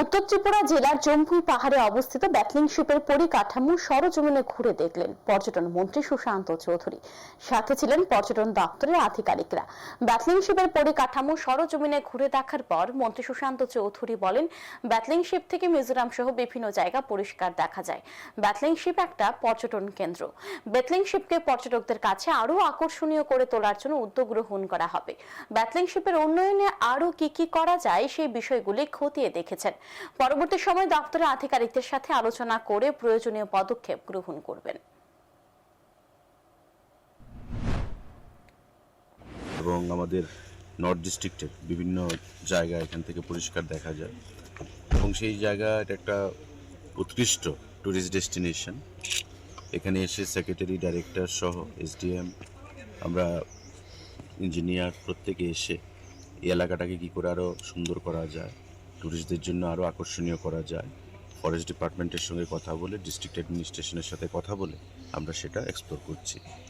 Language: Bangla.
উত্তর ত্রিপুরা জেলার জম্পুই পাহাড়ে অবস্থিত ব্যাটলিং শিপের পরিকাঠামো সরজমিনে ঘুরে দেখলেন পর্যটন মন্ত্রী সুশান্ত চৌধুরী। সাথে ছিলেন পর্যটন দপ্তরের আধিকারিকরা। ব্যাটলিং শিপের পরিকাঠামো সরজমিনে ঘুরে দেখার পর মন্ত্রী সুশান্ত চৌধুরী বলেন ব্যাটলিং শিপ থেকে মিজোরাম সহ বিভিন্ন জায়গা পরিষ্কার দেখা যায়। ব্যাটলিং শিপ একটা পর্যটন কেন্দ্র। ব্যাটলিং শিপকে পর্যটকদের কাছে আরও আকর্ষণীয় করে তোলার জন্য উদ্যোগ গ্রহণ করা হবে। ব্যাটলিং শিপের উন্নয়নে আরও কি কি করা যায় সেই বিষয়গুলি খতিয়ে দেখেছেন। পরবর্তী সময় দপ্তরের আধিকারিকদের সাথে আলোচনা করে প্রয়োজনীয় পদক্ষেপ গ্রহণ করবেন। এবং আমাদের নর্থ ডিস্ট্রিক্টের বিভিন্ন জায়গা এখান থেকে পরিষ্কার দেখা যায়। এবং সেই জায়গা এটা একটা উৎকৃষ্ট ট্যুরিস্ট ডেস্টিনেশন এখানে এসে সেক্রেটারি ডাইরেক্টর সহ এসডিএম আমরা ইঞ্জিনিয়ার প্রত্যেকে এসে এই এলাকাটাকে কী করে আরও সুন্দর করা যায়। ট্যুরিস্টদের জন্য আরও আকর্ষণীয় করা যায়। ফরেস্ট ডিপার্টমেন্টের সঙ্গে কথা বলে ডিস্ট্রিক্ট অ্যাডমিনিস্ট্রেশনের সাথে কথা বলে আমরা সেটা এক্সপ্লোর করছি।